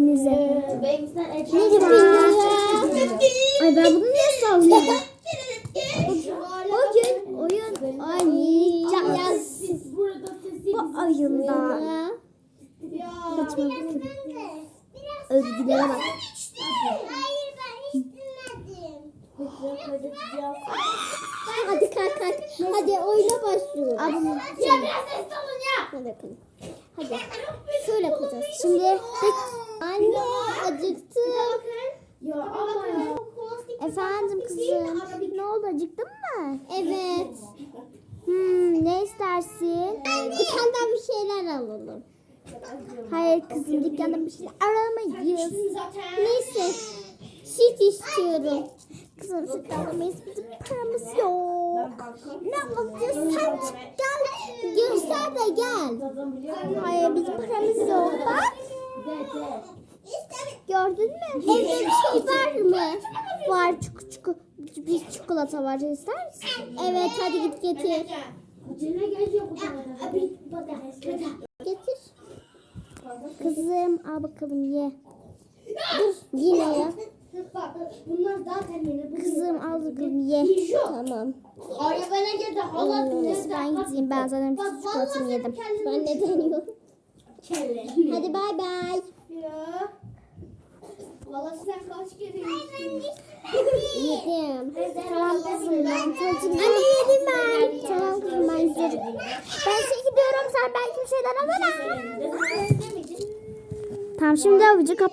hepinize. Benimkisinden et. Ay ben bunu niye sallıyorum? Bugün oyun oynayacağız. Bu oyunda. Özgürlere bak. Hadi kalk kalk. Hadi oyuna başlıyoruz. Abi, Ya biraz ses alın ya. hadi bakalım. Hadi. Şöyle yapacağız. Şimdi anne acıktım. Ya ama ya. Efendim kızım. Ne oldu acıktın mı? Evet. Hmm, ne istersin? Dükkandan bir şeyler alalım. Hayır kızım dükkandan bir şeyler aramayız. Zaten. Neyse. Süt istiyorum. Kızım süt alamayız. Bizim paramız yok. Ne alacağız? Sen çık gel. Göster de gel. Hayır bizim paramız yok. Bak. Gördün mü? Evde bir şey var mı? Var çuku çuku. Bir çikolata var ister misin? Evet hadi git getir. Getir. Kızım al bakalım ye. Dur yine ya. Bak bunlar zaten yeni. Kızım al bakalım ye. Tamam. Arabana girdi. Halat Hmm, nerede? ben gideyim ben zaten bütün çikolatamı yedim. Ben ne deniyorum? Hadi bay bay. Ya. Valla sen kaç kere Yedim. Tamam kızım ben tacım. Anne yedim ben. Tamam kızım ben gidiyorum. Ben şey gidiyorum sen belki bir şeyler alırım. Tamam şimdi avucu kapat.